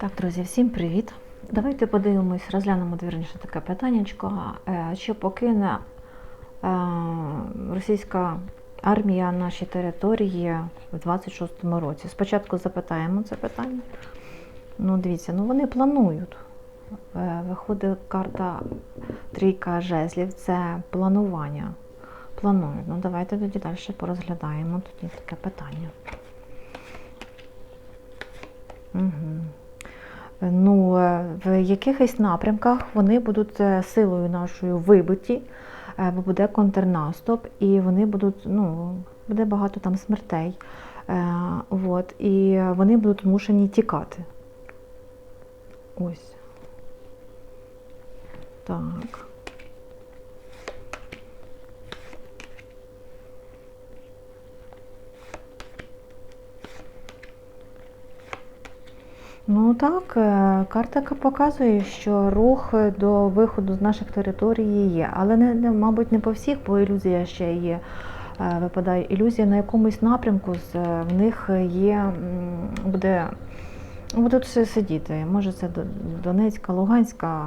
Так, друзі, всім привіт! Давайте подивимось, розглянемо вірніше таке питаннячко. Е, Чи покине е, російська армія наші території в 26-му році? Спочатку запитаємо це питання. Ну, дивіться, ну вони планують. Е, Виходить карта трійка жезлів, це планування. Планують. Ну, давайте тоді далі порозглядаємо тоді таке питання. Угу. Ну, е, в якихось напрямках вони будуть е, силою нашою вибиті, е, бо буде контрнаступ, і вони будуть, ну, буде багато там смертей. От, і вони будуть змушені тікати. Ось. Так. Ну так, е, карта показує, що рух до виходу з наших територій є, але не, мабуть, не по всіх, бо ілюзія ще є. е, Випадає ілюзія на якомусь напрямку, е, в них є буде будуть все сидіти. Може, це Донецька, Луганська,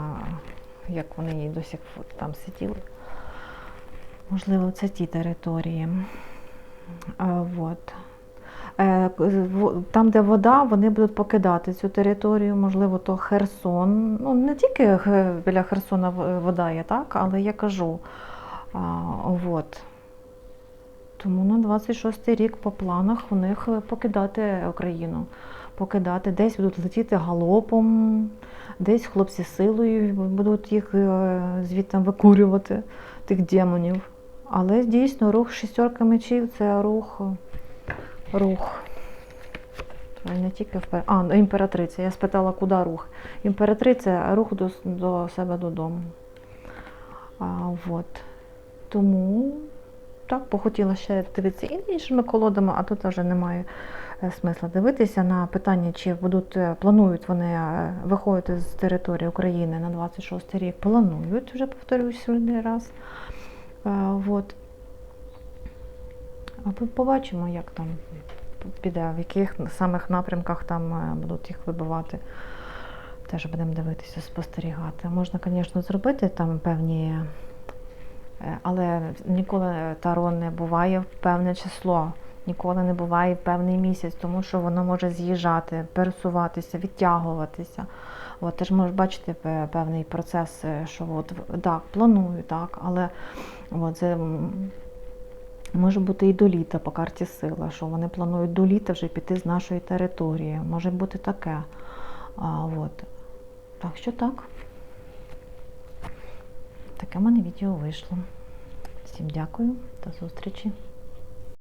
як вони до сих там сиділи. Можливо, це ті території. А, от. Е, Там, де вода, вони будуть покидати цю територію, можливо, то Херсон. Ну, не тільки біля Херсона вода є, так, але я кажу. А, от. Тому на 26-й рік по планах у них е, покидати Україну. Покидати, десь будуть летіти галопом, десь хлопці силою будуть їх е, звідти викурювати, тих демонів. Але дійсно рух шістерка мечів це рух рух. Не тільки вперед. А, ну, імператриця. Я спитала, куди рух. Імператриця рух до, до себе додому. А, от. Тому так, похотіла ще дивитися іншими колодами, а тут вже немає е, смисла дивитися на питання, чи будуть, е, планують вони е, виходити з території України на 26 рік. Планують, вже повторюсь один раз. А, от. А побачимо, як там піде, в яких самих напрямках там е, будуть їх вибивати. Теж будемо дивитися, спостерігати. Можна, звісно, зробити там певні, е, але ніколи таро не буває в певне число, ніколи не буває певний місяць, тому що воно може з'їжджати, пересуватися, відтягуватися. От, ти ж можеш бачити певний процес, е, що от, так, планую, так, але от, це Може бути і до літа по карті сила, що вони планують до літа вже піти з нашої території. Може бути таке. А, от. Так що так. Таке в мене відео вийшло. Всім дякую, до зустрічі.